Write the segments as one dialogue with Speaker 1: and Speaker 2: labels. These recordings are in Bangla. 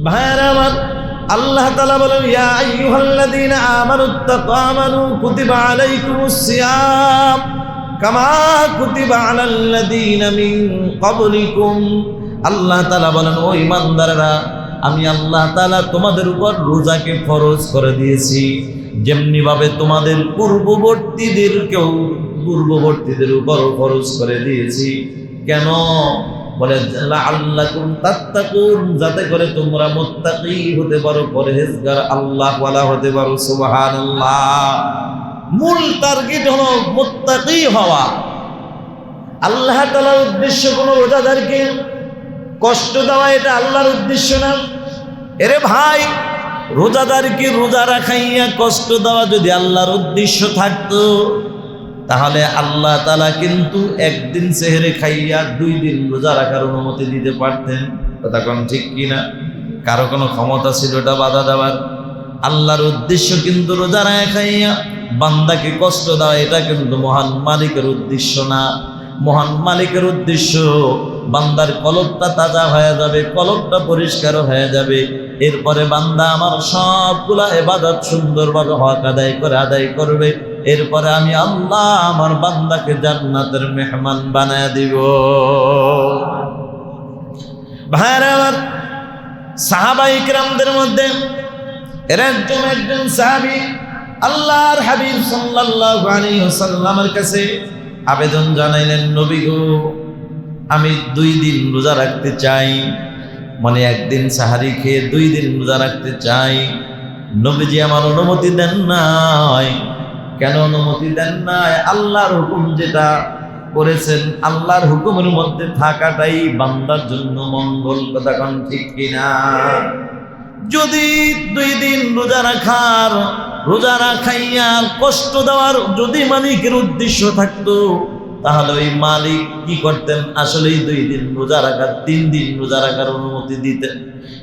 Speaker 1: ভাইয়ারা আমার, আল্লাহ তাআলা বলেন, ইয়া আইয়ুহাল্লাযীনা আমানুত্তাকু আমানু কুতিবা আলাইকুমুস সিয়াম কামা কুতিবা আলাল্লাযীনা মিন ক্বাবলিকুম। আল্লাহ তাআলা বলেন, ও ইমানদাররা আমি আল্লাহ তাআলা তোমাদের উপর রোজাকে ফরজ করে দিয়েছি। যেমনি ভাবে তোমাদের পূর্ববর্তীদেরকেও পূর্ববর্তীদের উপর ফরজ করে দিয়েছি। কেন? বলে আল্লাহ তাত্তাকুন যাতে করে তোমরা মুত্তাকি হতে পারো, পরহেজগার আল্লাহ ওয়ালা হতে পারো, সুবহানাল্লাহ। মূল টার্গেট হলো মুত্তাকি হওয়া। আল্লাহ তাআলার উদ্দেশ্য কোনো রোজাদারকে কষ্ট দেওয়া, এটা আল্লাহর উদ্দেশ্য না। এরে ভাই, রোজাদারকে রোজা রাখাইয়া কষ্ট দেওয়া যদি আল্লাহর উদ্দেশ্য থাকতো তাহলে আল্লাহ তালা কিন্তু একদিন সেহেরে খাইয়া দুই দিন রোজা রাখার অনুমতি দিতে পারতেন। কথা কোন ঠিক কিনা? কারও কোনো ক্ষমতা ছিল ওটা বাধা দেওয়ার। আল্লাহর উদ্দেশ্য কিন্তু রোজা রাখা খাইয়া বান্দাকে কষ্ট দেওয়া, এটা কিন্তু মহান মালিকের উদ্দেশ্য না। মহান মালিকের উদ্দেশ্য বান্দার কলকটা তাজা হয়ে যাবে কলকটা পরিষ্কার হয়ে যাবে। এরপরে বান্দা আমার সবগুলা এবাদত সুন্দরভাবে হক আদায় করে, আদায় করবে। এরপরে আমি আল্লাহ আমার বান্দাকে জান্নাতের মেহমান বানায় দিব। ভাইরা আমার ইকরামদের মধ্যে এর একজন একজন সাহাবি আল্লাহর হাবিব ওয়াসাল্লামের কাছে আবেদন জানাইলেন, নবী গো, আমি দুই দিন রোজা রাখতে চাই মানে একদিন সাহারি খেয়ে দুই দিন রোজা রাখতে চাই। নবীজি আমার অনুমতি দেন নাই। কেন অনুমতি দেন নাই? আল্লাহর হুকুম যেটা করেছেন, আল্লাহর হুকুমের মধ্যে থাকাটাই বান্দার জন্য মঙ্গল কথা কোন ঠিক কিনা? যদি দুই দিন রোজা রাখার, রোজা রাখাইয়া কষ্ট দেওয়ার যদি মালিকের উদ্দেশ্য থাকতো, তাহলে ওই মালিক কি করতেন? আসলেই দুই দিন রোজা রাখার, তিন দিন রোজা রাখার অনুমতি দিতেন।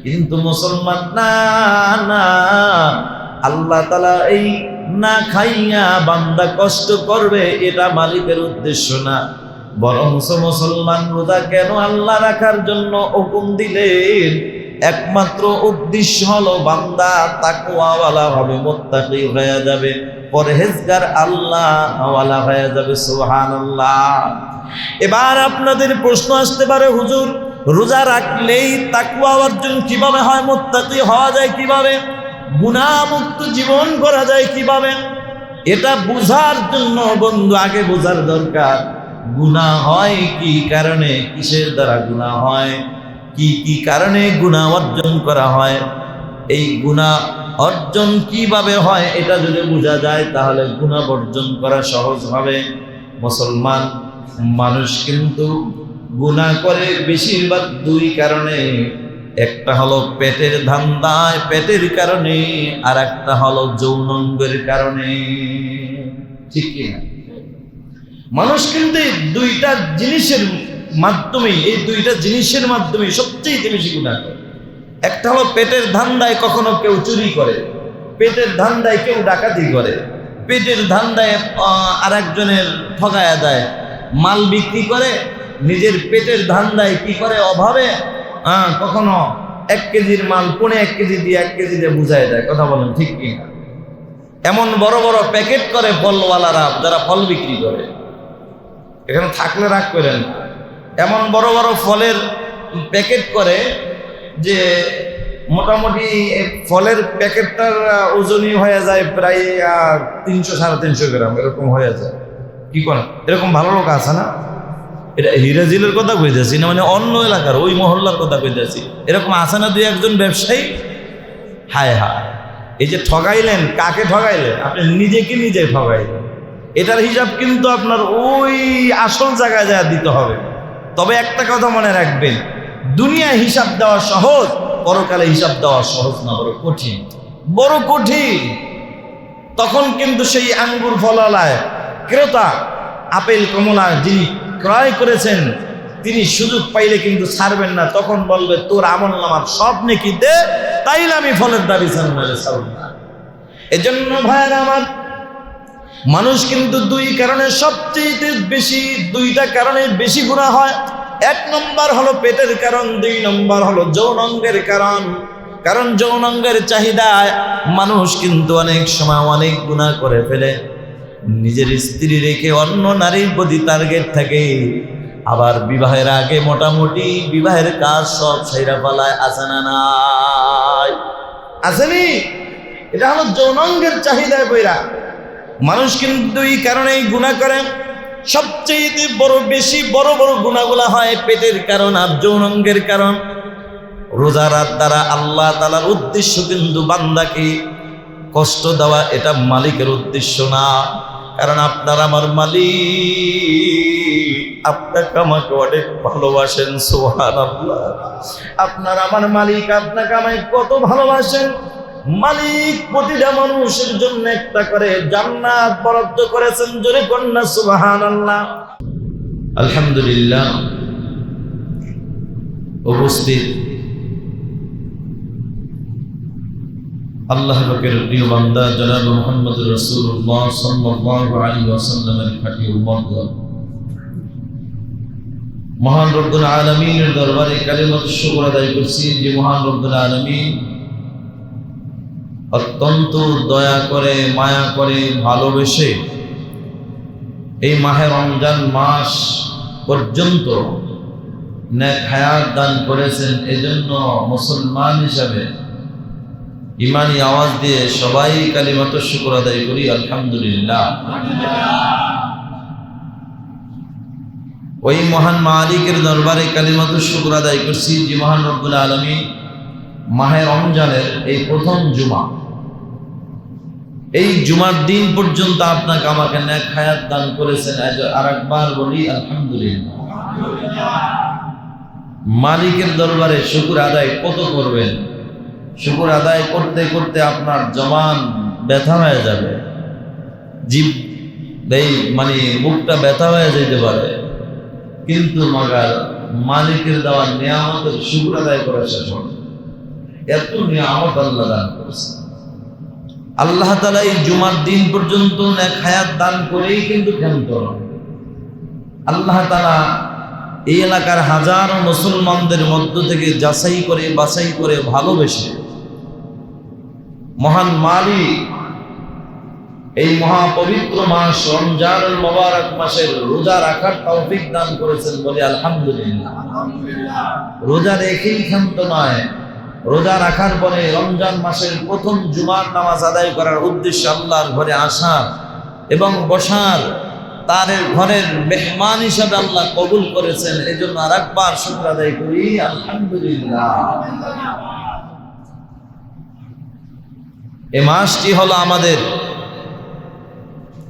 Speaker 1: কিন্তু মুসলমান, না না। আল্লাহ তালা এই না খাইয়া বান্দা কষ্ট করবে, এটা মালিকের উদ্দেশ্য না। বরং মুসলমান রোজা কেন আল্লাহ রাখার জন্য হুকুম দিলেন? একমাত্র উদ্দেশ্য হলো বান্দা তাকুয়াওয়ালা হবে মোত্তাকি হয়ে যাবে, পরহেজগার আল্লাহ ওয়ালা হয়ে যাবে, সুবহানাল্লাহ। এবার আপনাদের প্রশ্ন আসতে পারে, হুজুর, রোজা রাখলেই তাকুয়া অর্জন কীভাবে হয়? মোত্তাকি হওয়া যায় কীভাবে? গুণামুক্ত জীবন করা যায় কীভাবে? এটা বুঝার জন্য বন্ধু, আগে বোঝার দরকার। গুণা হয় কি কারণে? কিসের দ্বারা গুণা হয়? কি কি কারণে গুণা অর্জন করা হয়? এই গুণা অর্জন কীভাবে হয় এটা যদি বোঝা যায়, তাহলে গুণা বর্জন করা সহজ হবে। মুসলমান মানুষ কিন্তু গুণা করে বেশিরভাগ দুই কারণে। একটা হলো পেটের ধান্দায় পেটের কারণে, আর একটা হলো যৌনঙ্গের কারণে। ঠিক কিনা মানুষ কিন্তু দুইটা জিনিসের মাধ্যমে এই দুইটা জিনিসের মাধ্যমে সবচেয়ে বেশি গুণা করে। একটা হলো পেটের ধান্দায় কখনো কেউ চুরি করে, পেটের ধান্দায় কেউ ডাকাতি করে, পেটের ধান্দায় আর একজনের ঠগায়া দেয়, মাল বিক্রি করে, নিজের পেটের ধান্দায় কি করে অভাবে হ্যাঁ। কখনো এক কেজির মাল, পনে এক কেজি দিয়ে এক কেজি দিয়ে বুঝাই দেয়, কথা বলেন ঠিক কি না? এমন বড় বড় প্যাকেট করে ফলওয়ালারা যারা ফল বিক্রি করে। এখানে থাকলে রাগ করেন এমন বড় বড় ফলের প্যাকেট করে যে মোটামুটি ফলের প্যাকেটটার ওজনই হয়ে যায় প্রায় তিনশো সাড়ে তিনশো গ্রাম, এরকম হয়ে যায়। কি করেন? এরকম ভালো লোক আছে না? এটা হিরাজিলের কথা কইতেছি না মানে অন্য এলাকার, ওই মহল্লার কথা কইতেছি। এরকম আছে না দুই একজন ব্যবসায়ী? হায় হায়। এই যে ঠগাইলেন, কাকে ঠগাইলেন? আপনি নিজেকে নিজে ঠগাইলেন? এটার হিসাব কিন্তু আপনার ওই আসল জায়গায় যা দিতে হবে। তবে একটা কথা মনে রাখবেন দুনিয়া হিসাব দেওয়া সহজ, পরকালে হিসাব দেওয়া সহজ না, বড় কঠিন। বড় কঠিন। তখন কিন্তু সেই আঙ্গুর ফলালায় ক্রেতা, আপেল, কমলা যিনি ক্রয় করেছেন, তিনি সুযোগ পাইলে কিন্তু ছাড়বেন না। তখন বলবে, তোর আমল নামার সব নাকি দে, তাইলে আমি ফলের দাবি ছাড়ব এজন্য ভাইয়ের আমার, মানুষ কিন্তু দুই কারণে সবচেয়ে বেশি, দুইটা কারণে বেশি গুণা হয়। এক নম্বর হলো পেটের কারণ, দুই নম্বর হলো যৌন অঙ্গের কারণ। কারণ যৌনাঙ্গের চাহিদায় মানুষ কিন্তু অনেক সময় অনেক গুণা করে ফেলে। নিজের স্ত্রী রেখে অন্য নারীর প্রতি টার্গেট থাকে। আবার বিবাহের আগে মোটামুটি বিবাহের কাজ সব সাইরা পালায় আসে না নাই? আসেনি এটা হলো যৌনাঙ্গের চাহিদায় বইরা মানুষ কিন্তু এই কারণেই গুণা করে। সবচেয়ে বড়, বেশি বড় বড় গুণাগুলা হয় পেটের কারণ আর যৌনাঙ্গের কারণ। রোজা রাত দ্বারা আল্লাহ তালার উদ্দেশ্য কিন্তু বান্দাকে কষ্ট দেওয়া এটা মালিকের উদ্দেশ্য না। কারণ আপনার আমার মালিক। আপনাকে আমাকে অনেক ভালোবাসেন সোহান আল্লাহ আপনার আমার মালিক আপনাকে আমায় কত ভালোবাসেন। মালিক প্রতিটা মানুষের জন্য একটা করে জান্নাত বরাদ্দ করেছেন, জোরে কন্যা সুবাহান আল্লাহ আলহামদুলিল্লাহ। উপস্থিত আল্লাহ প্রিয় বান্দা জনাব মোহাম্মদ সাল্লাল্লাহু আলাইহি ওয়াসাল্লামের খাঁটি মহান রব্বুল আলামিনের দরবারে কালিমাত শুকর আদায় করছি যে মহান রব্বুল আলামিন অত্যন্ত দয়া করে, মায়া করে, ভালোবেসে এই মাহে রমজান মাস পর্যন্ত নেক হায়াত দান করেছেন। এজন্য মুসলমান হিসাবে ইমানি আওয়াজ দিয়ে সবাই কালিমাত শুকর আদায় করি, আলহামদুলিল্লাহ। ওই মহান মালিকের দরবারে কালিমাত শুকর আদায় করছি যে মহান রব্বুল আলমী মাহে রমজানের এই প্রথম জুমা। এই জুমার দিন পর্যন্ত আপনাকে আমাকে ন্যাক হায়াত দান করেছেন আর একবার বলি আলহামদুলিল্লাহ। মালিকের দরবারে শুকুর আদায় কত করবেন? শুকুর আদায় করতে করতে আপনার জমান ব্যথা হয়ে যাবে। জীব এই মানে মুখটা ব্যথা হয়ে যেতে পারে। কিন্তু মাগার মালিকের দেওয়া নিয়ামতের শুকুর আদায় করা শেষ হবে এত নিয়ামত আল্লাহ দান করেছে। আল্লাহ তালা এই জুমার দিন পর্যন্ত এক হায়াত দান করেই কিন্তু ক্ষান্ত আল্লাহ তালা এই এলাকার হাজার মুসলমানদের মধ্য থেকে যাচাই করে বাছাই করে ভালোবেসে মহান মালিক। এই মহাপবিত্র মাস রমজান মোবারক মাসের রোজা রাখার তৌফিক দান করেছেন বলে আলহামদুলিল্লাহ। রোজা রেখেই ক্ষান্ত নয়, রোজা রাখার পরে রমজান মাসের প্রথম জুমার নামাজ আদায় করার উদ্দেশ্যে আল্লাহর ঘরে আসার এবং বসার, তার ঘরের মেহমান হিসাবে আল্লাহ কবুল করেছেন। এই জন্য আর একবার শুক্র আদায় করি, আলহামদুলিল্লাহ। এ মাসটি হলো আমাদের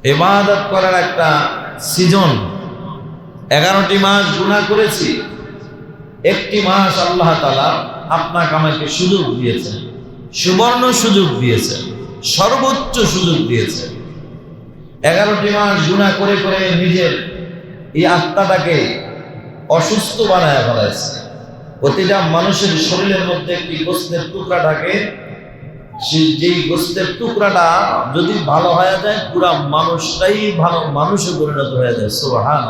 Speaker 1: এবাদত করার একটা সিজন। এগারোটি মাস গুণা করেছি। একটি মাস আল্লাহ তালা আপনাকে আমাকে সুযোগ দিয়েছেন। সুবর্ণ সুযোগ দিয়েছেন। সর্বোচ্চ সুযোগ দিয়েছেন। এগারোটি মাস গুণা করে করে নিজের এই আত্মাটাকে অসুস্থ বানায় ফেলাইছে প্রতিটা মানুষের শরীরের মধ্যে একটি গোস্তের টুকরা থাকে যেই গোস্তের টুকরাটা যদি ভালো হয়ে যায়, পুরা মানুষটাই ভালো, মানুষে পরিণত হয়ে যায় সোহান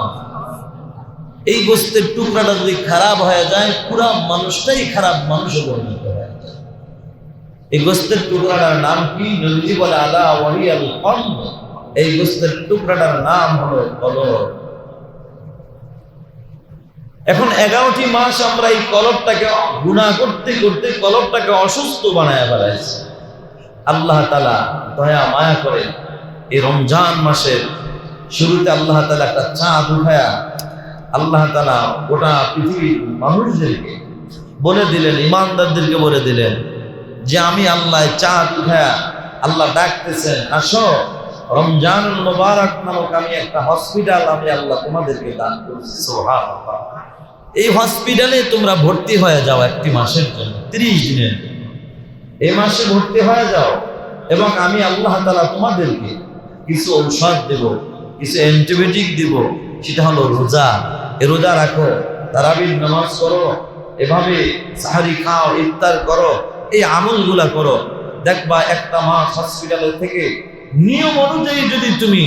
Speaker 1: এই গোস্তের টুকরাটা যদি খারাপ হয়ে যায়, পুরা মানুষটাই খারাপ, মানুষে পরিণত হয়ে যায়। এই গোস্তের টুকরাটার নাম কি? নদী বলে কন্দ এই গোস্তের টুকরাটার নাম হলো কলর। এখন এগারোটি মাস আমরা এই কলবটাকে গুণা করতে করতে কলবটাকে অসুস্থ বানায় ফেলাইছি আল্লাহ তালা দয়া, মায়া করে এই রমজান মাসের শুরুতে আল্লাহ তালা একটা চাঁদ উঠায়া আল্লাহ তালা গোটা পৃথিবীর মানুষদেরকে বলে দিলেন, ইমানদারদেরকে বলে দিলেন যে আমি আল্লাহ চাঁদ উঠায়া আল্লাহ ডাকতেছেন, আসো, রমজান মোবারক নামক আমি একটা হসপিটাল আমি আল্লাহ তোমাদেরকে দান করছি এই হসপিটালে তোমরা ভর্তি হয়ে যাও একটি মাসের জন্য, ত্রিশ দিনের এই মাসে ভর্তি হয়ে যাও। এবং আমি আল্লাহ তালা তোমাদেরকে কিছু ঔষধ দেব, কিছু অ্যান্টিবায়োটিক দিব, সেটা হলো রোজা। এ রোজা রাখো, তারাবির নামাজ করো এভাবে সাহারি খাও, ইফতার করো, এই আমলগুলা করো। দেখবা একটা মাস হসপিটালের থেকে নিয়ম অনুযায়ী যদি তুমি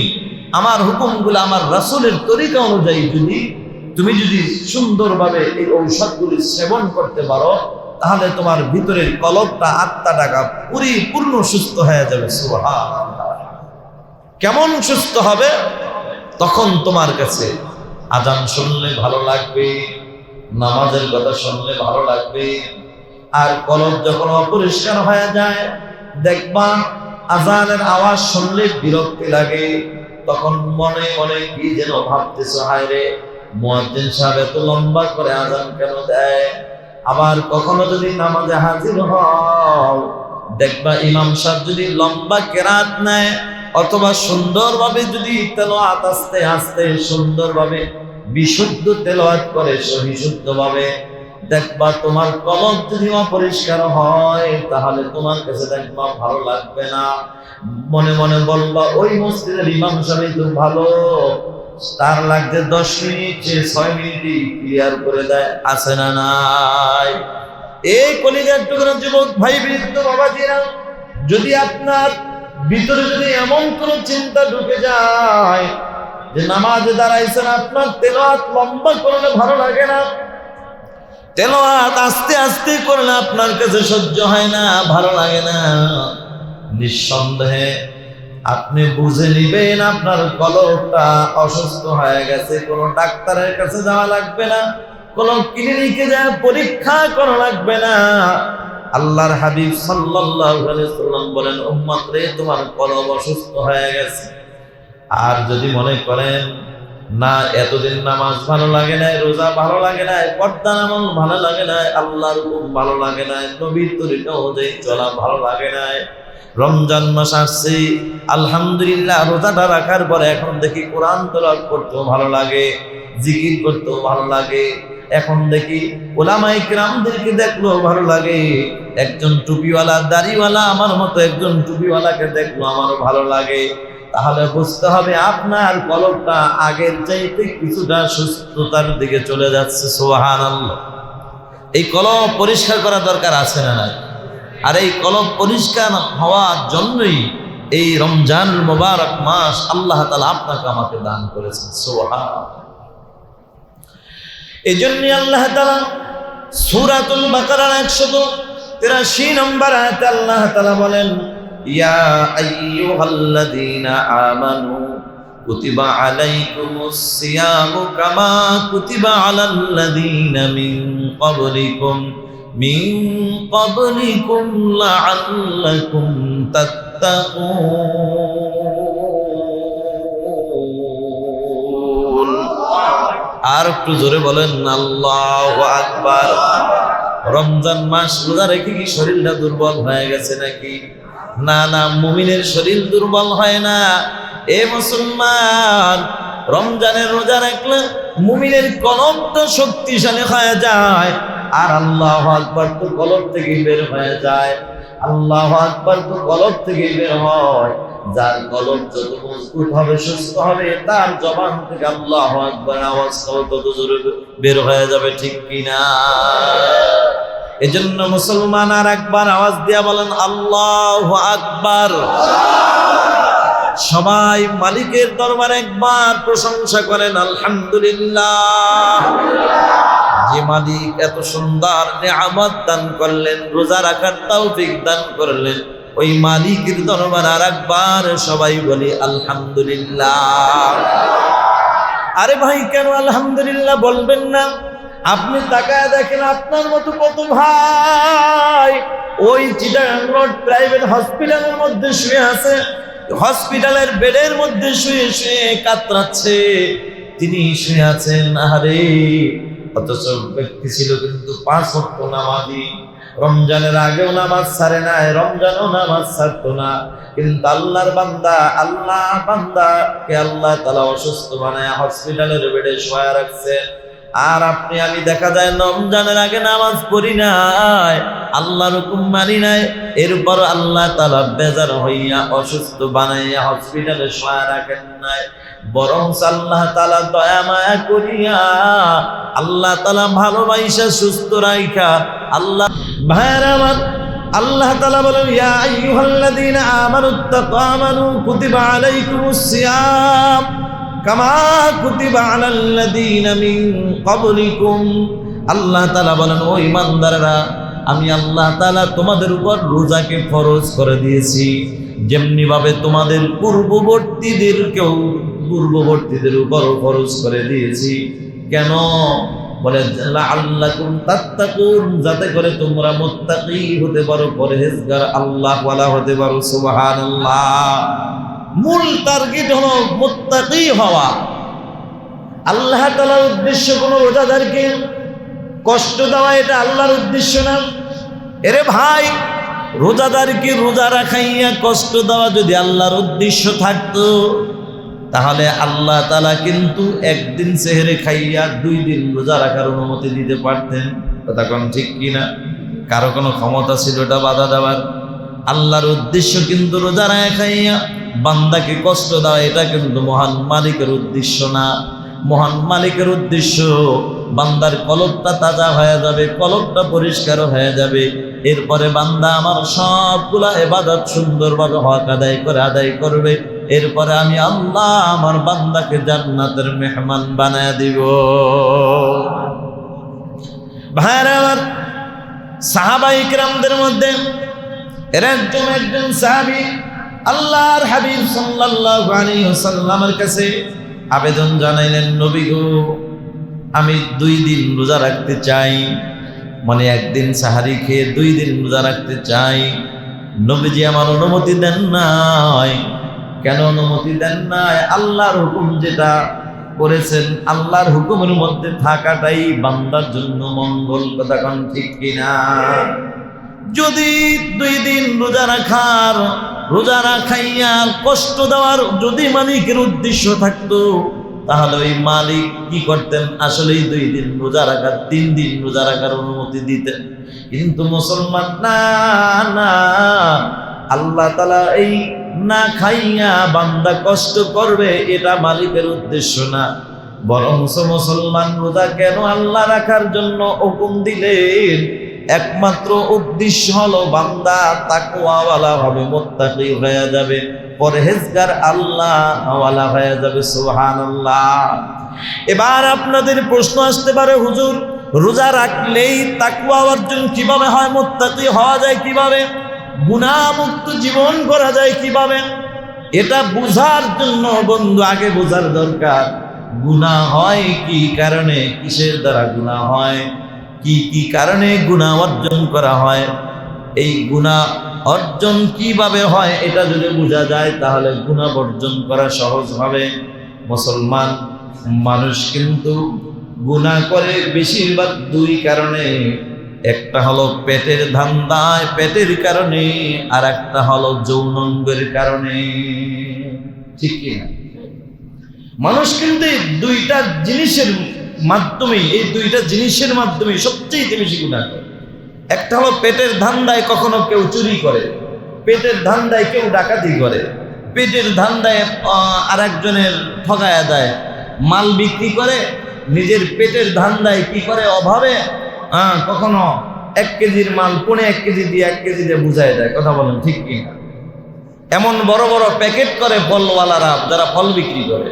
Speaker 1: আমার হুকুমগুলো আমার রাসুলের তরিকা অনুযায়ী যদি তুমি যদি সুন্দরভাবে এই ঔষধগুলি সেবন করতে পারো তাহলে তোমার ভিতরের কলবটা আত্মাটাকা পরিপূর্ণ সুস্থ হয়ে যাবে সুবহান কেমন সুস্থ হবে? তখন তোমার কাছে আজান শুনলে ভালো লাগবে, নামাজের কথা শুনলে ভালো লাগবে, আর কলব যখন অপরিষ্কার হয়ে যায়, দেখবা আজানের আওয়াজ শুনলে বিরক্তি লাগে, তখন মনে মনে কি যেন ভাবতেছো হায় রে মুয়াজ্জিন সাহেব এত লম্বা করে আজান কেন দেয়? আবার কখনো যদি নামাজে হাজির হও, দেখবা ইমাম সাহেব যদি লম্বা কেরাত নেয়, অথবা সুন্দরভাবে যদি তেলোয়াত আস্তে আস্তে সুন্দরভাবে বিশুদ্ধ তেলোয়াত করে সহিশুদ্ধভাবে, দেখবা তোমার কলম যদি অপরিষ্কার হয়, তাহলে তোমার কাছে দেখবা ভালো লাগবে না। মনে মনে বলবা, ওই মসজিদের ইমাম সাহেব তো ভালো তার লাগছে দশ মিনিট সে ছয় মিনিটই ক্লিয়ার করে দেয়, আছে না নাই? এই কলিজার টুকরো যুবক ভাই বৃদ্ধ বাবাজিরা, যদি আপনার ভিতরে যদি এমন কোন চিন্তা ঢুকে যায় যে নামাজে দাঁড়াইছেন আপনার তেলাওয়াত লম্বা করলে ভালো লাগে না? তেলাওয়াত আস্তে আস্তে করলে আপনার কাছে সহ্য হয় না, ভালো লাগে না। নিঃসন্দেহে আপনি বুঝে নিবেন আপনার কলকটা অসুস্থ হয়ে গেছে, কোনো ডাক্তারের কাছে যাওয়া লাগবে না, কোন ক্লিনিকে যা পরীক্ষা করা লাগবে না। আল্লাহর হাবিব সাল্লাম বলেন, উম্মত রে, তোমার কলব অসুস্থ হয়ে গেছে। আর যদি মনে করেন, না, এতদিন নামাজ ভালো লাগে না রোজা ভালো লাগে না পর্দা নামাজ ভালো লাগে না আল্লাহর ভালো লাগে না নবীর তরিকা অনুযায়ী চলা ভালো লাগে না রমজান মাস আসছে, আলহামদুলিল্লাহ রোজাটা রাখার পরে এখন দেখি কোরআন তোলাপ করতেও ভালো লাগে, জিকির করতেও ভালো লাগে। এখন দেখি ওলামাই কিরামদেরকে দেখলেও ভালো লাগে, একজন টুপিওয়ালা দাড়িওয়ালা আমার মতো একজন টুপিওয়ালাকে দেখল আমারও ভালো লাগে। তাহলে বুঝতে হবে আপনার কলবটা আগের চাইতে কিছুটা সুস্থতার দিকে চলে যাচ্ছে সোহান এই কলব পরিষ্কার করা দরকার আছে না নাই? আর এই কলব পরিষ্কার হওয়ার জন্যই এই রমজান মোবারক মাস আল্লাহ তালা আপনাকে আমাকে দান করেছেন। সোহা এই জন্যই আল্লাহ তালা সুরাতুল বাকারার একশত তিরাশি নম্বর আয়াতে আল্লাহ তালা বলেন, ইয়া আইয়ুহাল্লাযীনা আমানু কুতিবা আলাইকুমুস সিয়ামু কামা কুতিবা আলাল্লাযীনা মিন ক্বাবলিকুম। মিন ক্বাবলিকুম লাআল্লাকুম তাত্তাকুন। আর একটু জোরে বলেন, আল্লাহু আকবার। রমজান মাস রোজা রেখে কি শরীরটা দুর্বল হয়ে গেছে নাকি? না না, মুমিনের শরীর দুর্বল হয় না। এ মুসলমান, রমজানের রোজা রাখলে মুমিনের তো শক্তিশালী হয়ে যায়। আর আল্লাহ আকবার তো কলব থেকে বের হয়ে যায়। আল্লাহ আকবার তো কলব থেকে বের হয়। যার কলব যত মজবুত হবে, সুস্থ হবে, তার জবান থেকে আল্লাহ আকবার আওয়াজটাও তত জোরে বের হয়ে যাবে, ঠিক কিনা? এজন্য মুসলমান আর একবার আওয়াজ দিয়া বলেন, আল্লাহ আকবার। সবাই মালিকের দরবারে একবার প্রশংসা করেন, আলহামদুলিল্লাহ। যে মালিক এত সুন্দর নিয়ামত দান করলেন, রোজা রাখার তৌফিক দান করলেন, ওই মালিকের দরবার আর একবার সবাই বলি, আলহামদুলিল্লাহ। আরে ভাই, কেন আলহামদুলিল্লাহ বলবেন না? আপনি তাকায় দেখেন আপনার মতো কত ভাই ওই চিটাগাং রোড প্রাইভেট হসপিটালের মধ্যে শুয়ে আছে, হসপিটালের বেডের মধ্যে শুয়ে শুয়ে কাতরাচ্ছে। তিনি শুয়ে আছেন আরে অথচ ব্যক্তি ছিল কিন্তু পাঁচ ভক্ত নামাজি। রমজানের আগেও নামাজ ছাড়ে নাই, রমজানও নামাজ ছাড়তো না। কিন্তু আল্লাহর বান্দা, আল্লাহ বান্দা কে আল্লাহ তালা অসুস্থ বানায় হসপিটালের বেডে শোয়া রাখছেন আর আপনি, আমি দেখা যায় রমজানের আগে নামাজ পড়ি নাই, আল্লাহর হুকুম মানি নাই, এরপর আল্লাহ তালা বেজার হইয়া, অসুস্থ বানাইয়া হসপিটালে শোয়া রাখেন নাই। বরং আল্লাহ তালা দয়া মায়া করিয়া, আল্লাহ তালা ভালোবাসা সুস্থ রাইখা, আল্লাহ, ভাইয়ের আমার, আল্লাহ তালা বলেন, ইয়া আইয়ুহাল্লাযীনা আমানু, কুতিবা আলাইকুমুস সিয়াম। কামা কুতিবা আলাল্লাযীনা মিন ক্বাবলিকুম। আল্লাহ তাআলা বলেন, ও ঈমানদাররা, আমি আল্লাহ তাআলা তোমাদের উপর রোজাকে ফরজ করে দিয়েছি। যেমনি ভাবে তোমাদের পূর্ববর্তীদেরকেও পূর্ববর্তীদের উপরও ফরজ করে দিয়েছি। কেন? বলে আল্লাহ তাত্তাকুন যাতে করে তোমরা মুত্তাকি হতে পারো, পরহেজগার আল্লাহওয়ালা হতে পারো, সুবহানাল্লাহ। মূল টার্গেট হলো মুত্তাকি হওয়া। আল্লাহ তালার উদ্দেশ্য কোনো রোজাদারকে কষ্ট দেওয়া, এটা আল্লাহর উদ্দেশ্য না। এরে ভাই, রোজাদারকে রোজা রাখাইয়া কষ্ট দেওয়া যদি আল্লাহর উদ্দেশ্য থাকতো, তাহলে আল্লাহ তালা কিন্তু একদিন সেহেরে খাইয়া দুই দিন রোজা রাখার অনুমতি দিতে পারতেন। কথা কোন ঠিক কিনা? কারও কোনো ক্ষমতা ছিল এটা বাধা দেওয়ার? আল্লাহর উদ্দেশ্য কিন্তু রোজা খাইয়া বান্দাকে কষ্ট দেওয়া এটা কিন্তু মহান মালিকের উদ্দেশ্য না। মহান মালিকের উদ্দেশ্য, বান্দার কলকটা তাজা হয়ে যাবে কলকটা পরিষ্কার হয়ে যাবে। এরপরে বান্দা আমার সবগুলা এবাদত সুন্দরভাবে হক আদায় করে আদায় করবে। এরপরে আমি আল্লাহ আমার বান্দাকে জান্নাতের মেহমান বানায় দিব। ভাইরা আমার সাহাবা মধ্যে এর একজন একজন সাহাবি আল্লাহর হাবিব সাল্লাল্লাহু আলাইহি ওয়াসাল্লামের কাছে আবেদন জানাইলেন, নবী গো, আমি দুই দিন রোজা রাখতে চাই মানে একদিন সাহারি খেয়ে দুই দিন রোজা রাখতে চাই। নবীজি আমার অনুমতি দেন নাই। কেন অনুমতি দেন নাই? আল্লাহর হুকুম যেটা করেছেন, আল্লাহর হুকুমের মধ্যে থাকাটাই বান্দার জন্য মঙ্গল কথা ঠিক কিনা? যদি দুই দিন রোজা রাখার, রোজা রাখাইয়া কষ্ট দেওয়ার যদি মালিকের উদ্দেশ্য থাকতো, তাহলে ওই মালিক কি করতেন? আসলেই দুই দিন রোজা রাখার, তিন দিন রোজা রাখার অনুমতি দিতেন। কিন্তু মুসলমান, না না, আল্লাহ তালা এই না খাইয়া বান্দা কষ্ট করবে, এটা মালিকের উদ্দেশ্য না। বরং মুসলমান রোজা কেন আল্লাহ রাখার জন্য হুকুম দিলেন? একমাত্র উদ্দেশ্য হলো বান্দা তাকুয়াওয়ালা হবে, মোত্তাকি হয়ে যাবে, পরহেজগার আল্লাহ ওয়ালা হয়ে যাবে, সুবহানাল্লাহ। এবার আপনাদের প্রশ্ন আসতে পারে, হুজুর, রোজা রাখলেই তাকুয়া অর্জন কীভাবে হয়, মোত্তাকি হওয়া যায় কীভাবে গুণামুক্ত জীবন করা যায় কীভাবে? এটা বুঝার জন্য বন্ধু, আগে বোঝার দরকার গুণা হয় কি কারণে, কিসের দ্বারা গুণা হয়? কি কি কারণে গুণা অর্জন করা হয়? এই গুণা অর্জন কীভাবে হয় এটা যদি বোঝা যায়, তাহলে গুণা বর্জন করা সহজ হবে। মুসলমান মানুষ কিন্তু গুণা করে বেশিরভাগ দুই কারণে। একটা হলো পেটের ধান্দায়, পেটের কারণে আর একটা হলো যৌনঙ্গের কারণে। ঠিক কিনা মানুষ কিন্তু দুইটা জিনিসের মাধ্যমে এই দুইটা জিনিসের মাধ্যমে সবচেয়ে বেশি গুণা করে। একটা হলো পেটের ধান্দায় কখনো কেউ চুরি করে, পেটের ধান্দায় কেউ ডাকাতি করে, পেটের ধান্দায় আর একজনের ঠগায়া দেয়, মাল বিক্রি করে, নিজের পেটের ধান্দায় কি করে অভাবে? হ্যাঁ কখনো এক কেজির মাল, পনে এক কেজি দিয়ে এক কেজি দিয়ে বুঝাই দেয়, কথা বলেন ঠিক কি না? এমন বড় বড় প্যাকেট করে ফলওয়ালারা যারা ফল বিক্রি করে।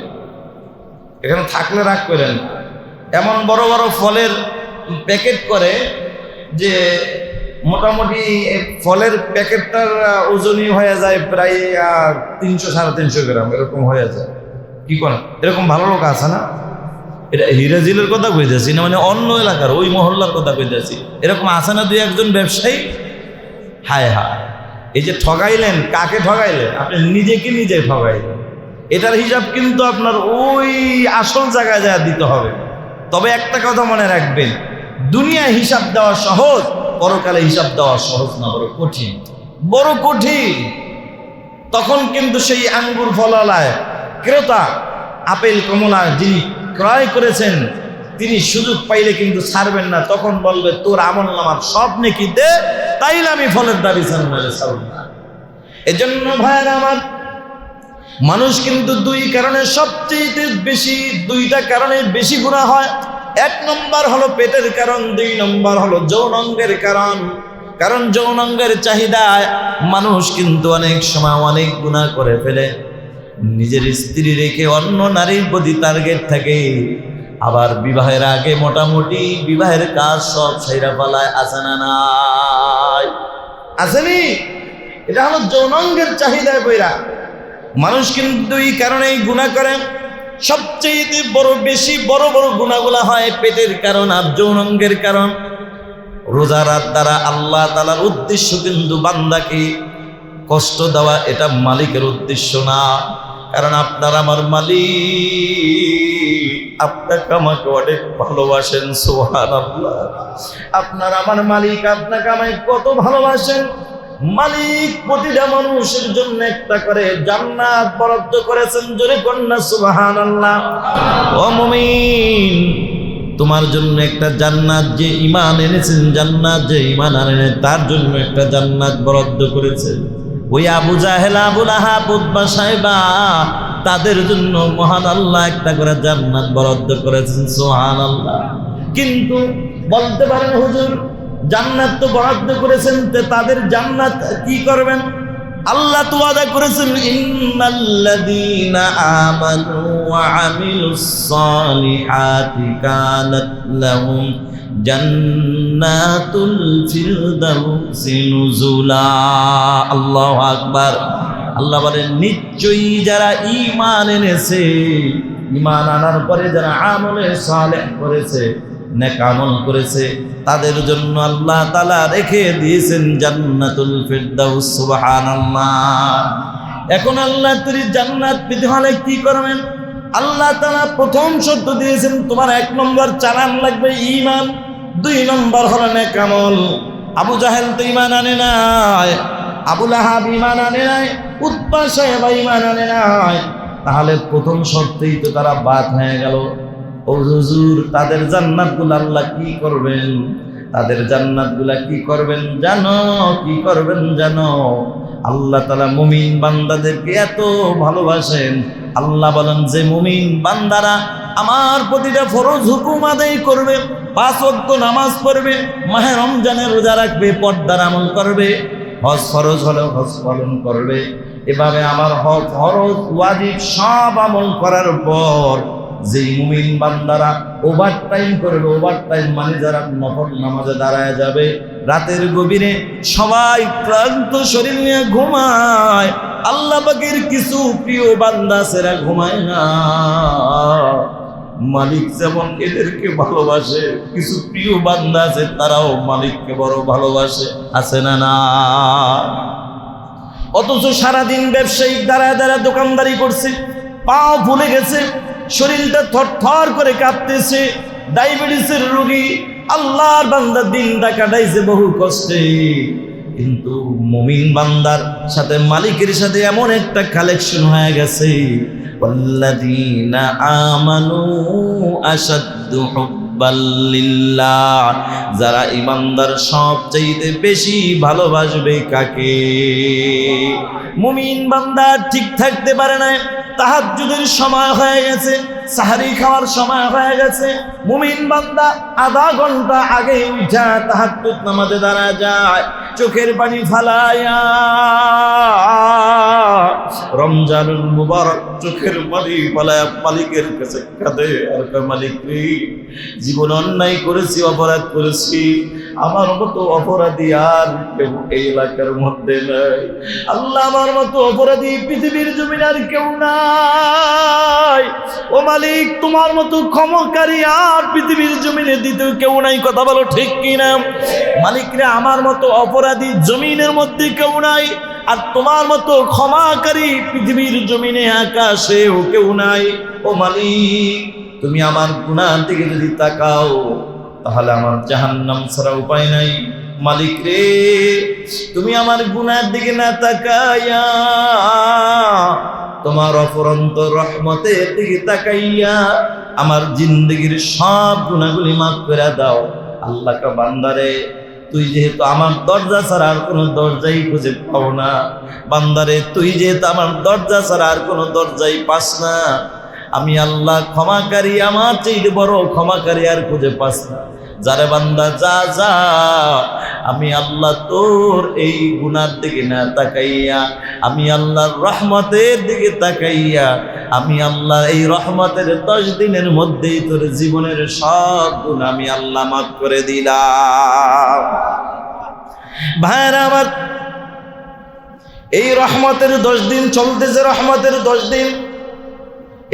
Speaker 1: এখানে থাকলে রাগ করেন না। এমন বড় বড় ফলের প্যাকেট করে যে মোটামুটি ফলের প্যাকেটটার ওজনই হয়ে যায় প্রায় তিনশো সাড়ে তিনশো গ্রাম, এরকম হয়ে যায়। কি করেন? এরকম ভালো লোক আছে না? এটা হিরাজিলের কথা কইতেছি না মানে অন্য এলাকার, ওই মহল্লার কথা কইতেছি। এরকম আছে না দুই একজন ব্যবসায়ী? হায় হায়। এই যে ঠগাইলেন, কাকে ঠগাইলেন? আপনি নিজেকে নিজে ঠগাইলেন? এটার হিসাব কিন্তু আপনার ওই আসল জায়গায় যা দিতে হবে। তবে একটা কথা মনে রাখবেন, দুনিয়ায় হিসাব দেওয়া সহজ, পরকালে হিসাব দেওয়া সহজ না, বড় কঠিন। বড় কঠিন। তখন কিন্তু সেই আঙ্গুর ফলালায় ক্রেতা, আপেল, কমলা যিনি ক্রয় করেছেন, তিনি সুযোগ পাইলে কিন্তু ছাড়বেন না। তখন বলবে, তোর আমল নামার সব নাকি দে তাইলে আমি ফলের দাবি ছাড়ব না এজন্য ভাইয়ের আমার মানুষ কিন্তু দুই কারণে সবচেয়ে বেশি, দুইটা কারণে বেশি গুণা হয়। এক নম্বর হলো পেটের কারণ, দুই নম্বর হলো যৌনাঙ্গের কারণ। কারণ যৌনাঙ্গের চাহিদায় মানুষ কিন্তু অনেক সময় অনেক গুণা করে ফেলে। নিজের স্ত্রী রেখে অন্য নারীর প্রতি টার্গেট থাকে। আবার বিবাহের আগে মোটামুটি বিবাহের কাজ সব সাইরা পালায় আছে না নাই? আসেনি এটা হলো যৌনাঙ্গের চাহিদায় বইরা মানুষ কিন্তু এই কারণেই গুণা করে। সবচেয়ে বড়, বেশি বড় বড় গুণাগুলা হয় পেটের কারণ আর যৌনাঙ্গের কারণ। রোজা রাত দ্বারা আল্লাহ তালার উদ্দেশ্য কিন্তু বান্দাকে কষ্ট দেওয়া এটা মালিকের উদ্দেশ্য না। কারণ আপনার আমার মালিক, আপনাকে আমাকে অনেক ভালোবাসেন সোহান আপনার আমার মালিক, আপনাকে আমায় কত ভালোবাসেন। মালিক প্রতিটা মানুষের জন্য একটা করে জান্নাত বরাদ্দ করেছেন জোরে কন্যা সুবাহান আল্লাহ ও মুমিন, তোমার জন্য একটা জান্নাত যে ইমান এনেছেন, জান্নাত যে ইমান আনেন, তার জন্য একটা জান্নাত বরাদ্দ করেছেন। ওই আবু জাহেল, আবুল আহাব সাহেবা, তাদের জন্য মহান আল্লাহ একটা করে জান্নাত বরাদ্দ করেছেন সোহান আল্লাহ কিন্তু বলতে পারেন হুজুর জান্নাত তো বরাদ্দ করেছেন তাদের জান্নাত কি করবেন? আল্লাহ তো ওয়াদা করেছেন, ইন্নাল্লাযীনা আমানু নুজুলা। আল্লাহু নিশ্চয়ই যারা ঈমান এনেছে, ঈমান আনার পরে যারা আমলে সালেহ করেছে নেক আমল করেছে, তাদের জন্য আল্লাহ তালা রেখে দিয়েছেন জান্নাতুল এখন আল্লাহ তুমি জান্নাত পেতে হলে কি করবেন? আল্লাহ তালা প্রথম শর্ত দিয়েছেন, তোমার এক নম্বর চালান লাগবে ইমান দুই নম্বর হলো নেক আমল। আবু জাহেল তো ইমান আনে নাই আবুল আহাব ইমান আনে নাই, উৎপা সাহেব ইমান আনে নাই। তাহলে প্রথম শর্তেই তো তারা বাদ হয়ে গেল। হুজুর, তাদের জান্নাতগুলো আল্লাহ কি করবেন? তাদের জান্নাতগুলা কি করবেন জানো? কি করবেন জানো? আল্লাহ তালা মুমিন বান্দাদেরকে এত ভালোবাসেন। আল্লাহ বলেন, যে মুমিন বান্দারা আমার প্রতিটা ফরজ হুকুম আদায় করবে, পাঁচ ওয়াক্ত নামাজ পড়বে, মাহে রমজানের রোজা রাখবে, পর্দার আমল করবে, হজ ফরজ হলেও হজ পালন করবে। এভাবে আমার হজ ফরজ, ওয়াজিব সব আমল করার পর যেই মুমিন বান্দারা ওভার টাইম করবে ওভার টাইম মানে যারা নফল নামাজে দাঁড়ায় যাবে, রাতের গভীরে সবাই ক্লান্ত শরীর নিয়ে ঘুমায়, আল্লাহ পাকের কিছু প্রিয় বান্দা সেরা ঘুমায় না। মালিক যেমন এদেরকে ভালোবাসে, কিছু প্রিয় বান্দা আছে তারাও মালিককে বড় ভালোবাসে, আছে না না? অথচ সারাদিন ব্যবসায়িক দাঁড়ায় দাঁড়ায় দোকানদারি করছে পাও ভুলে গেছে শরীরটা থরথর করে কাঁপতেছে। ডায়াবেটিসের রোগী আল্লাহর বান্দার দিন কাটাইছে বহু কষ্টে। কিন্তু মমিন বান্দার সাথে মালিকের সাথে এমন একটা কালেকশন হয়ে গেছে। যারা ইমানদার সবচাইতে বেশি ভালোবাসবে কাকে? মুমিন বান্দা ঠিক থাকতে পারে না। তাহাজ্জুদের সময় হয়ে গেছে, সাহারি খাওয়ার সময় হয়ে গেছে। মুমিন বান্দা আধা ঘণ্টা আগে উঠা তাহাজুদ নামাজে দাঁড়া যায়, চোখের পানি ফালায়া। রমজানুল মুবারক চোখের পানি ফালায়া মালিকের কাছে কাঁদে, আর মালিক জীবন অন্যায় করেছি, অপরাধ করেছি। আমার মতো অপরাধী আর কেউ এই এলাকার মধ্যে নাই। আল্লাহ আমার মতো অপরাধী পৃথিবীর জমিন আর কেউ নাই। ও মালিক, তোমার মতো ক্ষমকারী আর পৃথিবীর জমিনে দ্বিতীয় কেউ নাই। কথা বলো ঠিক কিনা? মালিক রে আমার মতো অপরাধী জমিনের মধ্যে কেউ নাই। আর তোমার মতো ক্ষমাকারী পৃথিবীর জমিনে আকাশেও কেউ নাই। ও মালিক, তুমি আমার গুণার দিকে যদি তাকাও, তাহলে আমার জাহান্নাম ছাড়া উপায় নাই। মালিক রে, তুমি আমার গুনার দিকে না তাকাইয়া, তোমার অপরন্ত রহমতের দিকে তাকাইয়া আমার জিন্দগির সব গুণাগুলি মাফ করে দাও। আল্লাহ কা বান্দারে তুই যেহেতু আমার দরজা ছাড়া আর কোনো দরজাই খুঁজে পাও না। বান্দারে, তুই যেহেতু আমার দরজা ছাড়া আর কোনো দরজাই পাস না, আমি আল্লাহ ক্ষমাকারী, আমার চেয়ে বড় ক্ষমাকারী আর খুঁজে পাস না। যারে বান্দা, যা যা, আমি আল্লাহ তোর এই গুনার দিকে না তাকাইয়া, আমি আল্লাহর রহমতের দিকে তাকাইয়া আমি আল্লাহ এই রহমতের দশ দিনের মধ্যেই তোর জীবনের সব গুণ আমি আল্লাহ মাফ করে দিলাম। ভাইরা আমার, এই রহমতের দশ দিন চলতেছে, রহমতের দশ দিন।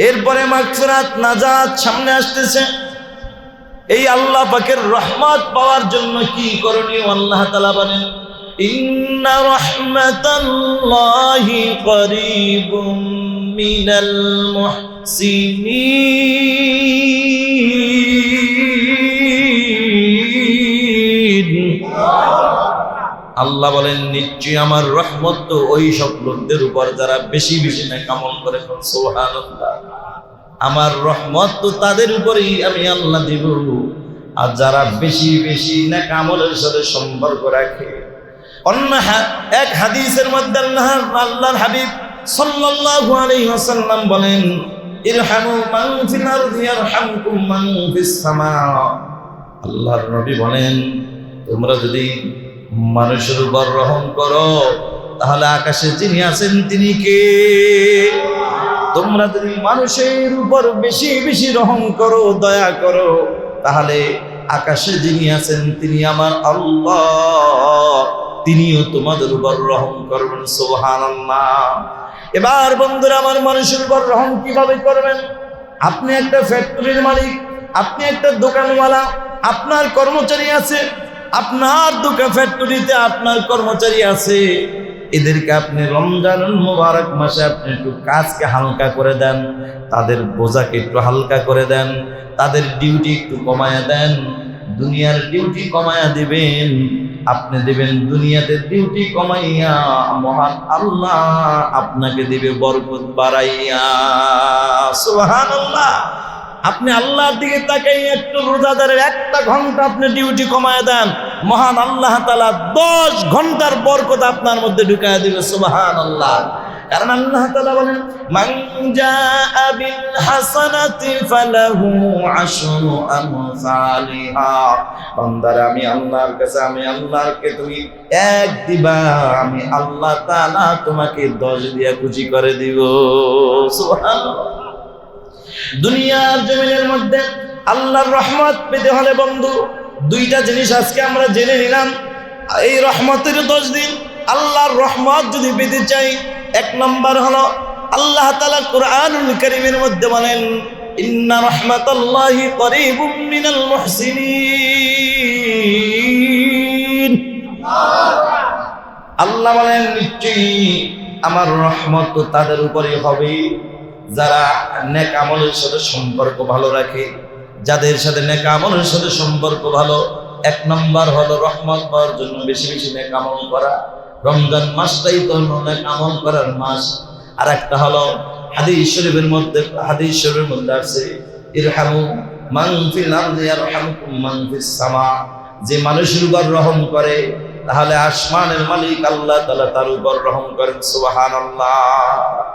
Speaker 1: এরপরে মাগফিরাত নাজাত সামনে আসতেছে। এই আল্লাহ পাকের রহমত পাওয়ার জন্য কি করণীয় আল্লাহ তালা বলেন, ইন্না রহমাতাল্লাহি করিবুম। মিনাল মুহসিনিন। আল্লাহ বলেন, নিশ্চয়ই আমার রহমত তো ওই সব লোকদের উপর যারা বেশি বেশি নেকামল করে। সুবহানাল্লাহ। আমার রহমত তো তাদের উপরেই আমি আল্লাহ দিব। আর যারা বেশি বেশি নেকামলের সাথে সম্পর্ক রাখে। অন্য এক হাদিসের মধ্যে আল্লাহ আল্লাহর হাবিব সাল্লাল্লাহু আলাইহি ওয়াসাল্লাম বলেন, ইরহামু মান ফিল আরদি, ইয়ারহামকুম মান ফিস সামা। আল্লাহর নবী বলেন, তোমরা যদি মানুষের উপর রহম করো, তাহলে আকাশে যিনি আছেন তিনি কে? তোমরা যদি মানুষের উপর বেশি বেশি রহম করো, দয়া করো, তাহলে আকাশে যিনি আছেন তিনি আমার আল্লাহ। তিনিও তোমাদের উপর রহম করবেন, সুবহানাল্লাহ। এবার বন্ধুরা, আমার মানুষের উপর রহম কীভাবে করবেন? আপনি একটা ফ্যাক্টরির মালিক, আপনি একটা দোকানওয়ালা, আপনার কর্মচারী আছে, আপনার দোকান ফ্যাক্টরিতে আপনার কর্মচারী আছে। এদেরকে আপনি রমজান মোবারক মাসে আপনি একটু কাজকে হালকা করে দেন, তাদের বোঝাকে একটু হালকা করে দেন, তাদের ডিউটি একটু কমায়া দেন, দুনিয়ার ডিউটি কমায়া দিবেন। আপনি দেবেন দুনিয়াতে ডিউটি কমাইয়া, মহান আল্লাহ আপনাকে দেবে বরকত বাড়াইয়া। সুবহানাল্লাহ। আপনি আল্লাহর দিকে তাকাই একটু রোজাদারের একটা ঘণ্টা আপনি ডিউটি কমায় দেন, মহান আল্লাহ তালা দশ ঘণ্টার বরকত আপনার মধ্যে ঢুকায় দিবে। সুবাহান আল্লাহ কারণ আল্লাহ তালা বলেন, মান জাআ বিল হাসানাতি ফালাহু আশরু আমসালিহা। বান্দারা, আমি আল্লাহর কাছে, আমি আল্লাহকে তুমি এক দিবা, আমি আল্লাহ তাআলা তোমাকে দশ দিয়া খুশি করে দিব। দুনিয়ার জমিনের মধ্যে আল্লাহর রহমত পেতে হলে বন্ধু, দুইটা জিনিস আজকে আমরা জেনে নিলাম। এই রহমতের দশ দিন আল্লাহর রহমত যদি পেতে চাই এক নম্বর হলো আল্লাহ তালা কোরআনুল করিমের মধ্যে বলেন, ইন্না রহমতাল্লাহি আল্লাহ বলেন, নিশ্চয়ই আমার রহমত তো তাদের উপরে হবে। যারা নেক আমলের সাথে সম্পর্ক ভালো রাখে, যাদের সাথে নেক আমলের সাথে সম্পর্ক ভালো, এক নম্বর হলো রহমত পাওয়ার জন্য বেশি বেশি নেক আমল করা। রমজান মাসটাই তো অনেক আমল করার মাস। আর একটা হলো হাদিস শরীফের মধ্যে হাদিস শরীফের মধ্যে আছে, ইরহামু মান ফিল আরদি ইয়ারহামুকুম মান ফিস সামা। যে মানুষের উপর রহম করে, তাহলে আসমানের মালিক আল্লাহ তাআলা তার উপর রহম করেন, সুবহানাল্লাহ।